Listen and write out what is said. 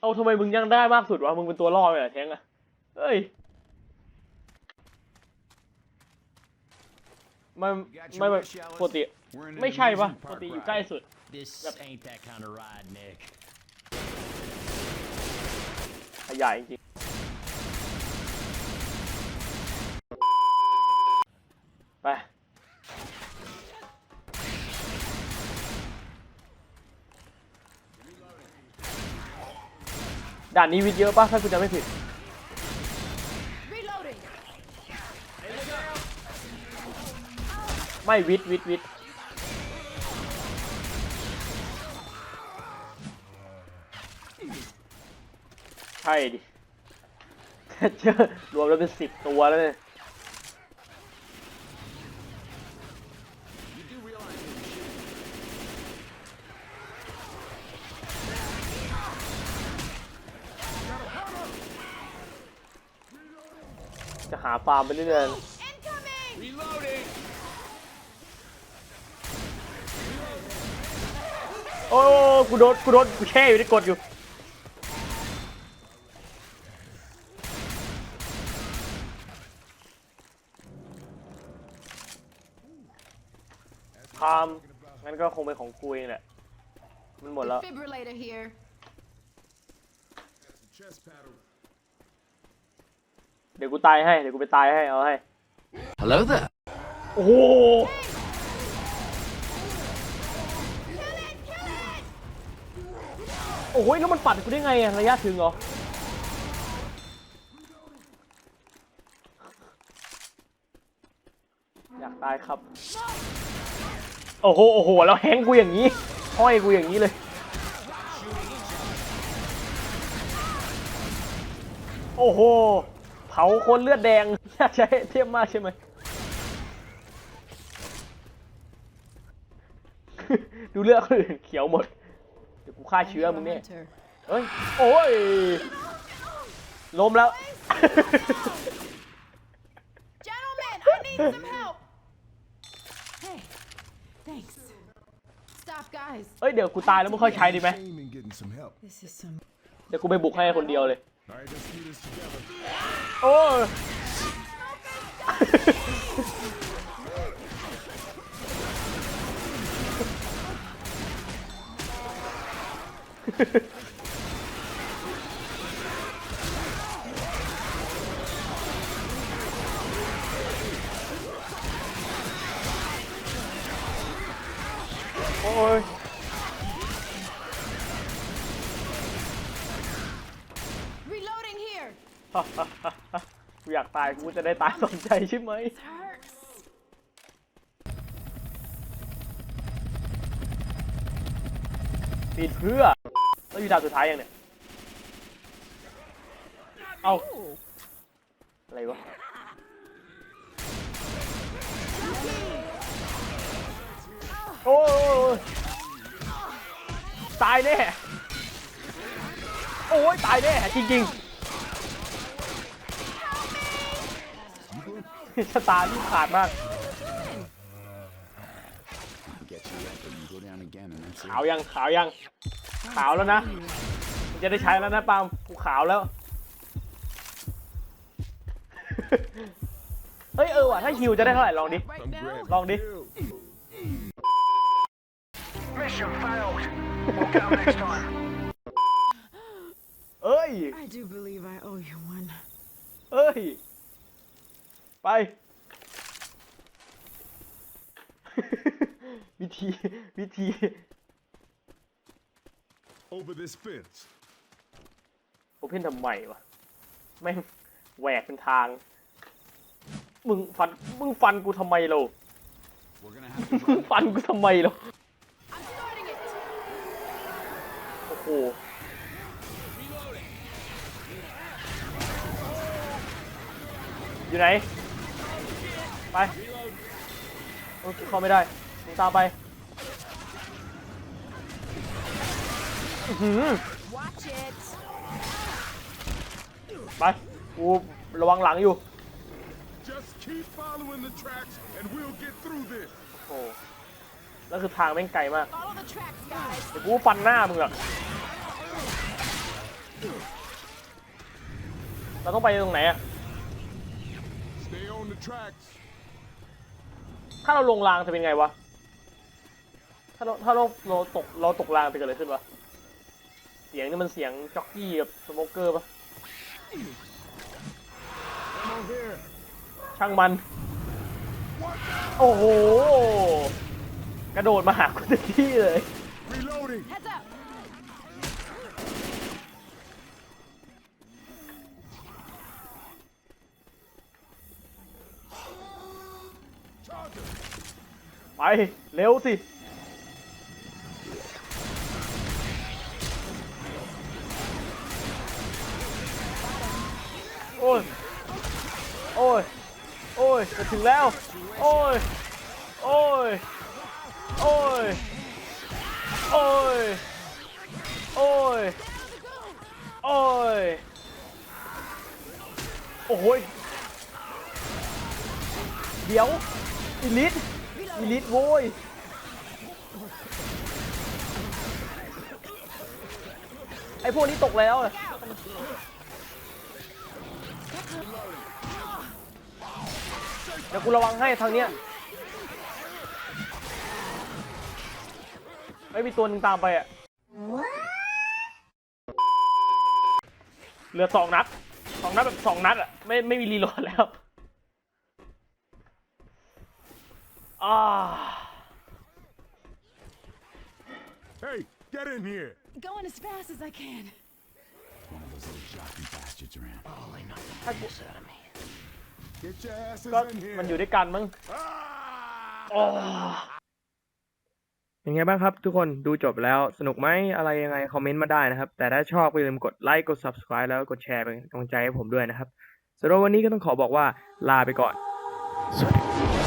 เอาทำไมมึงยังได้มากสุดวะ มึงเป็นตัวล่อไปเหรอแทงอะเฮ้ยมันไม่ไม่ปกติ ไม่ใช่ปะปกติอยู่ใกล้สุด This Yep. ain't that kind of ride, Nick. ขยายจริง ด่านนี้วิดเยอะป่ะถ้าคุณจำไม่ผิด Reloading. ไม่วิดวิดวิดใช่ดิเจอรวมแล้วเป็นสิบตัวแล้วเนี่ย จะหาฟาร์มไปเรื่อยๆ โอ้กูโดนกูโดนกูแช่อยู่ที่กดอยู่ฟามงั้นก็คงเป็นของกูเองแหละ มันหมดแล้ว Defibrillator here. Chest paddle. เดี๋ยวกูตายให้ เดี๋ยวกูไปตายให้ เอาให้ Hello there. โอ้โหโอ้โหแล้วมันปัดกูได้ไงอะระยะถึงเหรอ อยากตายครับ โอ้โห โอ้โห แล้วแฮงก์กูอย่างนี้ ห้อยกูอย่างนี้เลย โอ้โห เผาคนเลือดแดงใช่เทียมมากใช่ไหม ดูเลือดคนอื่นเขียวหมด เดี๋ยวกูฆ่าเชื้อมึงเนี่ย Hunter. เฮ้ย โอ้ย ล้มแล้ว Gentlemen, I need some help. Hey, thanks. Stop, guys. เอ้ย เดี๋ยวกูตายแล้วมึงค่อยใช้ดีไหม Shame in getting some help. This is some. เดี๋ยวกูไปบุกให้คนเดียวเลย Alright, let's do this together. Oh! oh! กูอยากตายกูจะได้ตายสมใจใช่ไหม This hurts. ปีนเพื่อแล้วอยู่ดาวสุดท้ายยังเนี่ย เอ้าอะไรวะ โอ้ยตายแน่ โอ้ยตายแน่จริงๆ ชะตาที่ขาดมาก Get you up and you go down again, and that's ขาวยังขาวยังขาวแล้วนะมึงจะได้ใช้แล้วนะปาล์มกูขาวแล้วเฮ้ยเออว่ะถ้าฮิวจะได้เท่าไหร่ลองดิ Right now. grabbing ลองดิ Mission failed. We'll come next time. เอ้ย I do believe I owe you one. เอ้ย ไป วิธี วิธี Over this fence. โอเพนทำไมวะแม่งแหวกเป็นทาง มึงฟัน มึงฟันกูทำไมเรา We're gonna have to มึงฟันกูทำไมเรา I'm starting it. โอ้โห อยู่ไหน ไปโอ้ยเข้าไม่ได้มึงตามไปอื้อหือ Watch it. ไปกูระวังหลังอยู่ just keep following the tracks, and we'll get through this. โอ้แล้วคือทางแม่งไกลมาก Follow the tracks, guys. เดี๋ยวกูฟันหน้ามึงอะเราต้องไปตรงไหนอะ Stay on the tracks. ถ้าเราลงรางจะเป็นไงวะ ถ้าเราถ้าเราเราตกเราตกรางจะเกิดอะไรขึ้นวะ เสียงนี่มันเสียงจ็อกกี้กับสโมเกอร์ปะ Ammo here. ช่างมัน โอ้โห กระโดดมาหาคุณที่เลย Reloading. Heads up. ไป เร็วสิ โอ้ย โอ้ย โอ้ยจะถึงแล้ว โอ้ย โอ้ย โอ้ย โอ้ย โอ้ย โอ้ย โอ้ย เดี๋ยว อีลิท อีลิทโว้ยไอพวกนี้ตกแล้วเดี๋ยวกูระวังให้ทางเนี้ยไม่มีตัวหนึ่งตามไปอะเหลือสองนัดสองนัดแบบสองนัดอะไม่ไม่มีรีโหลดแล้ว อ่า Hey, get in here. Going as fast as I can. One of those little jockey bastards around. Oh, they knocked the ถ้ากู piss out of me. Get your asses ก็ in here. มันอยู่ด้วยกันมั้ง Ah! เป็นไงบ้างครับทุกคนดูจบแล้วสนุกไหมอะไรยังไง คอมเมนต์มาได้นะครับ แต่ถ้าชอบก็อย่าลืมกดไลค์กด subscribe แล้วก็กดแชร์เป็นกำลังใจให้ผมด้วยนะครับสำหรับวันนี้ก็ต้องขอบอกว่าลาไปก่อน สวัสดี